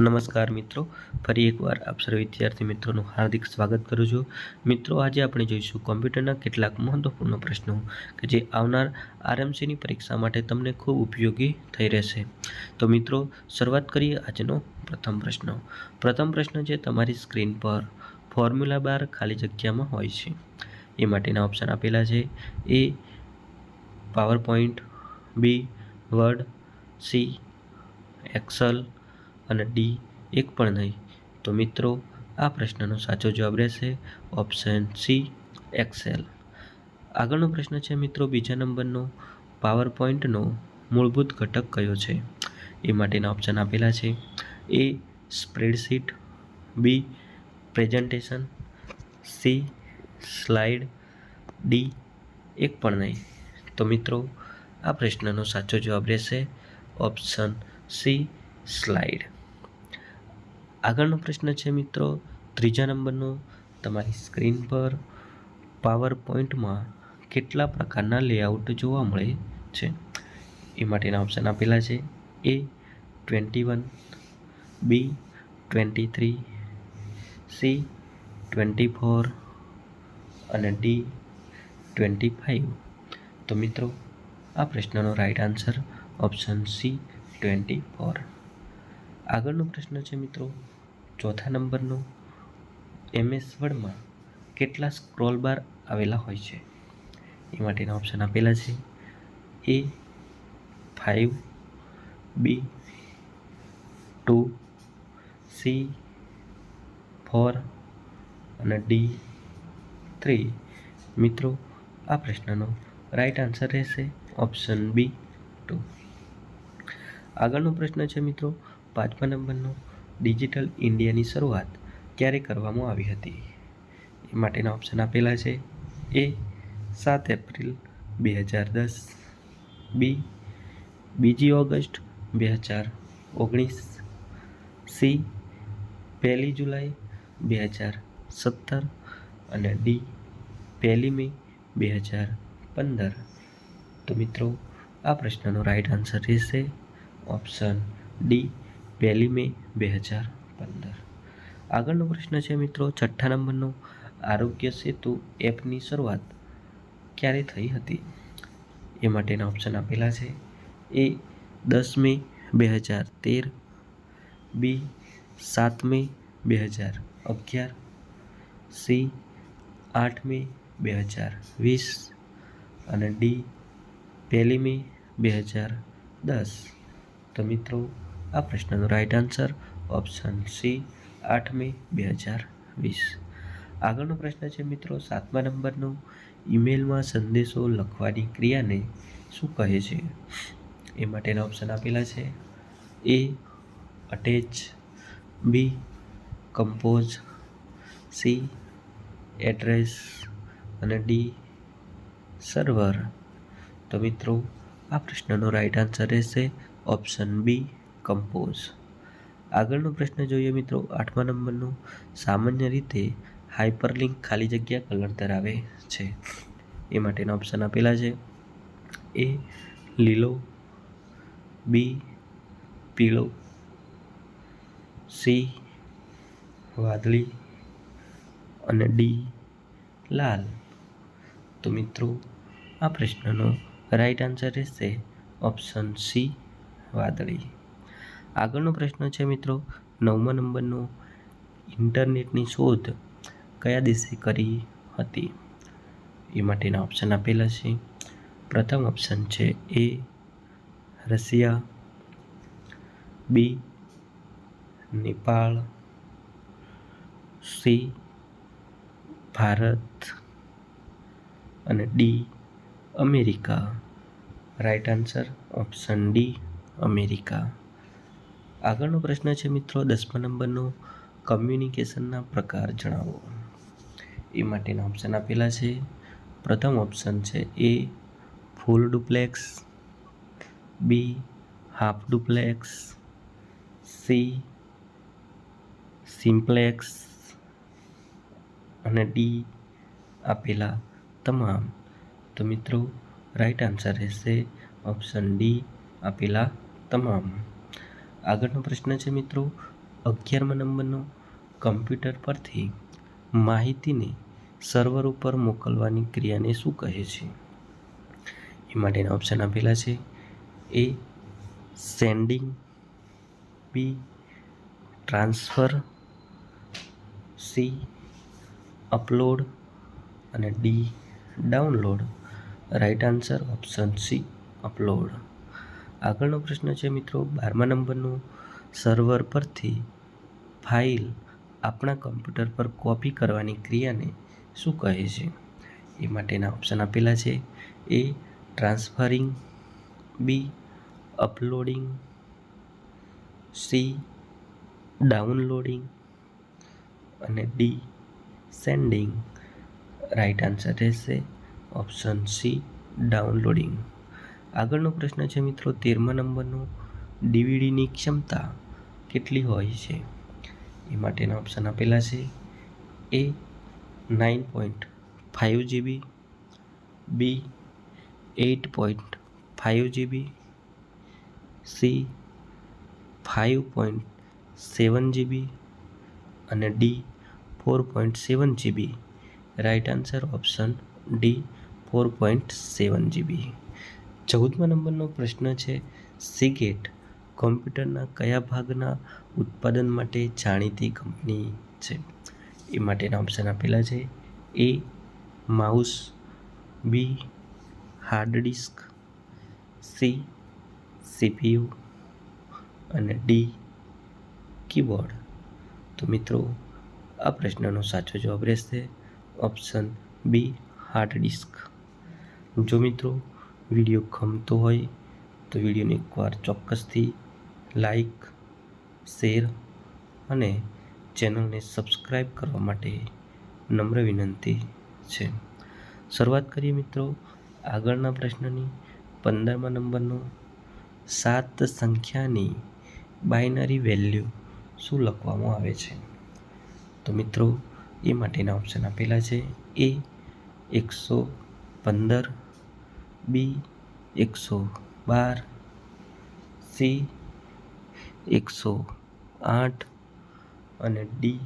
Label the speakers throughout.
Speaker 1: નમસ્કાર મિત્રો. ફરી એકવાર આપ સર્વ વિદ્યાર્થી મિત્રોનું હાર્દિક સ્વાગત કરું છું. મિત્રો, આજે આપણે જોઈશું કોમ્પ્યુટરના કેટલાક મહત્વપૂર્ણ પ્રશ્નો કે જે આવનાર આરએમસીની પરીક્ષા માટે તમને ખૂબ ઉપયોગી થઈ રહેશે. તો મિત્રો, શરૂઆત કરીએ આજનો પ્રથમ પ્રશ્ન. પ્રથમ પ્રશ્ન છે તમારી સ્ક્રીન પર ફોર્મ્યુલા બાર ખાલી જગ્યામાં હોય છે. એ માટેના ઓપ્શન આપેલા છે. A PowerPoint B, Word, C, Excel અને ડી એક પણ નહીં. તો મિત્રો, આ પ્રશ્નનો સાચો જવાબ રહેશે ઓપ્શન સી એક્સેલ આગળનો પ્રશ્ન છે મિત્રો, બીજા નંબરનો પાવર પોઈન્ટનો મૂળભૂત ઘટક કયો છે? એ માટેના ઓપ્શન આપેલા છે. A spreadsheet B presentation C slide D એક પણ નહીં. તો મિત્રો, આ પ્રશ્નનો સાચો જવાબ રહેશે ઓપ્શન સી સ્લાઇડ આગળનો પ્રશ્ન છે મિત્રો, ત્રીજા નંબરનો, તમારી સ્ક્રીન પર પાવર પોઈન્ટમાં કેટલા પ્રકારના લેઆઉટ જોવા મળે છે? એ માટેના ઓપ્શન આપેલા છે. A, twenty one, B, twenty three, C, twenty four અને ડી, ટ્વેન્ટી ફાઇવ. તો મિત્રો, આ પ્રશ્નનો right answer option C, twenty four. આગળનો પ્રશ્ન છે મિત્રો ચોથા નંબરનો એમએસ વર્ડમાં કેટલા સ્ક્રોલ બાર આવેલા હોય છે? એ માટેના ઓપ્શન આપેલા છે. A five B two, C four અને ડી થ્રી. મિત્રો, આ પ્રશ્નનો રાઈટ આન્સર રહેશે ઓપ્શન બી ટુ. આગળનો પ્રશ્ન છે મિત્રો, પાંચમા નંબરનો ડિજિટલ ઇન્ડિયાની શરૂઆત ક્યારે કરવામાં આવી હતી? એ માટેના ઓપ્શન આપેલા છે. એ સાત એપ્રિલ બે હજાર દસ, બી બીજી ઓગસ્ટ બે હજાર ઓગણીસ, સી પહેલી જુલાઈ બે હજાર સત્તર અને ડી પહેલી મે બે હજાર પંદર. તો મિત્રો, આ પ્રશ્નનો રાઈટ આન્સર રહેશે. ઓપ્શન ડી પહેલી મે બે હજાર પંદર. આગળનો પ્રશ્ન છે મિત્રો, છઠ્ઠા નંબરનો. આરોગ્ય સેતુ એપની શરૂઆત ક્યારે થઈ હતી? એ માટેના ઓપ્શન આપેલા છે. એ દસ મે બે હજાર તેર, બી સાત મે બે હજાર અગિયાર, સી આઠ મે બે હજાર વીસ અને ડી પહેલી મે બે હજાર દસ. તો મિત્રો આ પ્રશ્નનો રાઈટ આન્સર ઓપ્શન સી આઠ મે બે હજાર વીસ. આગળનો પ્રશ્ન છે મિત્રો, સાતમા નંબરનો ઈમેલમાં સંદેશો લખવાની ક્રિયાને શું કહે છે? એ માટેના ઓપ્શન આપેલા છે. A attach B compose C address અને ડી સર્વર તો મિત્રો, આ પ્રશ્નનો રાઈટ આન્સર રહેશે ઓપ્શન બી કમ્પોઝ આગળનો પ્રશ્ન જોઈએ મિત્રો, આઠમા નંબરનો. સામાન્ય રીતે હાઇપરલિંક ખાલી જગ્યા કલર ધરાવે છે. એ માટેના ઓપ્શન આપેલા છે. એ લીલો. બી પીળો. સી વાદળી. અને ડી લાલ. તો મિત્રો, આ પ્રશ્નનો રાઈટ આન્સર રહેશે ઓપ્શન સી વાદળી. આગળનો પ્રશ્ન છે મિત્રો, નવમા નંબરનો ઇન્ટરનેટની શોધ કયા દેશે કરી હતી? એ માટેના ઓપ્શન આપેલા છે. પ્રથમ ઓપ્શન છે A Russia B Nepal C Bharat અને D America. Right answer option D America. આગળનો પ્રશ્ન છે મિત્રો, દસમા નંબરનો કમ્યુનિકેશનના પ્રકાર જણાવો. એ માટેના ઓપ્શન આપેલા છે. પ્રથમ ઓપ્શન છે A full duplex B half duplex C simplex અને ડી આપેલા તમામ. તો મિત્રો રાઈટ આન્સર રહેશે ઓપ્શન ડી આપેલા તમામ. આગળનો પ્રશ્ન છે મિત્રો, અગિયારમા નંબરનો કમ્પ્યુટર પરથી માહિતીને સર્વર ઉપર મોકલવાની ક્રિયાને શું કહે છે? એ માટેના ઓપ્શન આપેલા છે. A sending B transfer C upload અને D download right answer option C upload આગળનો પ્રશ્ન છે મિત્રો, બારમા નંબરનું સર્વર પરથી ફાઇલ આપણા કમ્પ્યુટર પર કોપી કરવાની ક્રિયાને શું કહે છે? એ માટેના ઓપ્શન આપેલા છે. A transferring B uploading C downloading અને ડી સેન્ડિંગ રાઈટ આન્સર રહેશે ઓપ્શન સી ડાઉનલોડિંગ આગળનો પ્રશ્ન છે મિત્રો, તેરમા નંબરનો ડીવીડીની ક્ષમતા કેટલી હોય છે? એ માટેના ઓપ્શન આપેલા છે. A nine point five GB, B eight point five GB, C five point seven GB અને D four point seven GB. Right answer option D four point seven GB. ચૌદમા નંબરનો પ્રશ્ન છે સીગેટ કોમ્પ્યુટરના કયા ભાગના ઉત્પાદન માટે જાણીતી કંપની છે? એ માટેના ઓપ્શન આપેલા છે. A mouse. B hard disk C CPU અને ડી કીબોર્ડ તો મિત્રો, આ પ્રશ્નનો સાચો જવાબ રહેશે ઓપ્શન બી હાર્ડ ડિસ્ક જો મિત્રો વીડિયો ગમતો હોય તો વિડીયોને એકવાર ચોક્કસથી લાઈક, શેર અને ચેનલને સબસ્ક્રાઈબ કરવા માટે નમ્ર વિનંતી છે. શરૂઆત કરીએ મિત્રો આગળના પ્રશ્નની. પંદરમા નંબરનો. સાત સંખ્યાની બાઇનરી વેલ્યુ શું લખવામાં આવે છે? તો મિત્રો એ માટેના ઓપ્શન આપેલા છે. એ એકસો પંદર બી એકસો બાર સી એકસો આઠ અને ડી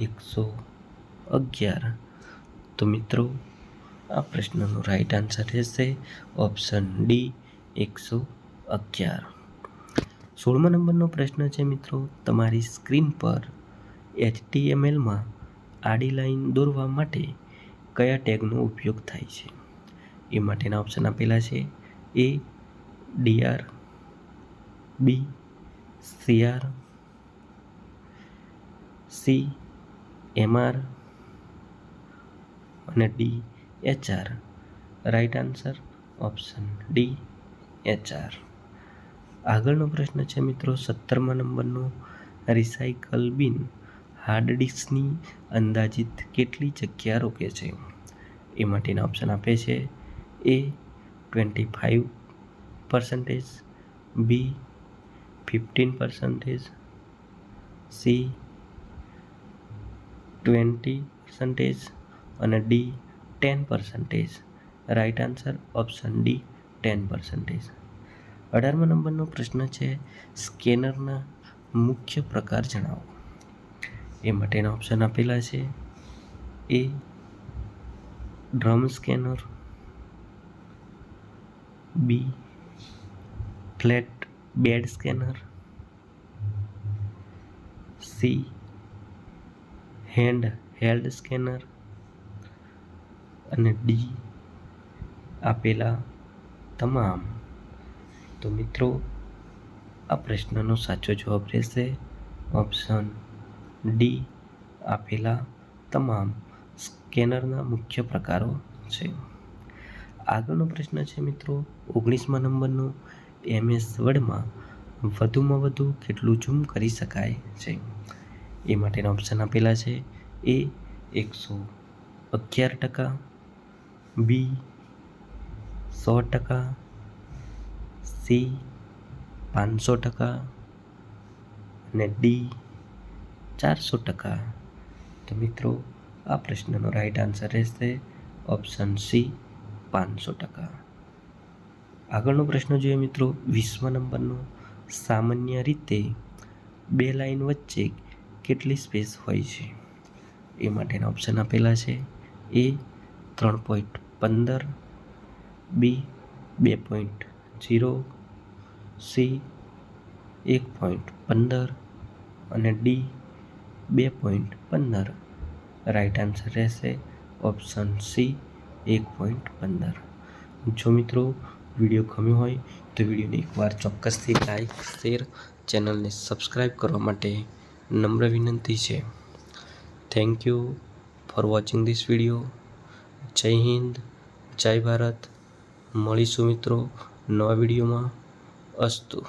Speaker 1: એકસો અગિયાર. તો મિત્રો, આ પ્રશ્નનો રાઈટ આન્સર રહેશે ઓપ્શન ડી એકસો અગિયાર. સોળમા નંબરનો પ્રશ્ન છે મિત્રો, તમારી સ્ક્રીન પર એચટીએમએલમાં આડી લાઈન દોરવા માટે કયા ટેગનો ઉપયોગ થાય છે? એ માટેના ઓપ્શન આપેલા છે. A DR B CR C MR અને D HR right answer option D HR આગળનો પ્રશ્ન છે મિત્રો, સત્તરમા નંબરનો રિસાયકલ બિન હાર્ડ ડિસ્કની અંદાજિત કેટલી જગ્યા રોકે છે? એ માટેના ઓપ્શન આપે છે. A twenty five percentage B fifteen percentage C twenty percentage અને D ten percentage right answer option D ten percentage અઢારમા નંબરનો પ્રશ્ન છે સ્કેનરના મુખ્ય પ્રકાર જણાવો. એ માટેના ઓપ્શન આપેલા છે. A drum scanner B. Flatbed scanner. C. Handheld scanner. અને ડી. આપેલા તમામ. તો મિત્રો, આ પ્રશ્નનો સાચો જવાબ રહેશે ઓપ્શન ડી. આપેલા તમામ સ્કેનરના મુખ્ય પ્રકારો છે. આગળનો પ્રશ્ન છે મિત્રો, ઓગણીસમાં નંબરનો એમએસ વર્ડમાં વધુમાં વધુ કેટલું ઝૂમ કરી શકાય છે? એ માટેના ઓપ્શન આપેલા છે. એ એકસો અગિયાર ટકા, બી સો ટકા, સી પાંચસો ટકા અને ડી ચારસો ટકા. તો મિત્રો, આ પ્રશ્નનો રાઈટ આન્સર રહેશે ઓપ્શન સી. પાંચસો ટકા. આગળનો પ્રશ્ન જોઈએ મિત્રો વીસમા નંબરનો સામાન્ય રીતે બે લાઇન વચ્ચે કેટલી સ્પેસ હોય છે? એ માટેના ઓપ્શન આપેલા છે. એ ત્રણ પોઈન્ટ પંદર, બી બે પોઈન્ટ જીરો સી એક પોઈન્ટ પંદર અને ડી બે પોઈન્ટ પંદર. રાઈટ આન્સર રહેશે ઓપ્શન સી. એક પોઈન્ટ પંદર. જો મિત્રો, વીડિયો ગમ્યો હોય તો વિડીયોને એકવાર ચોક્કસથી લાઈક શેર ચેનલને સબસ્ક્રાઈબ કરવા માટે નમ્ર વિનંતી છે. Thank you for watching this video જય હિન્દ, જય ભારત. મળીશું મિત્રો નવા વિડીયોમાં. અસ્તુ.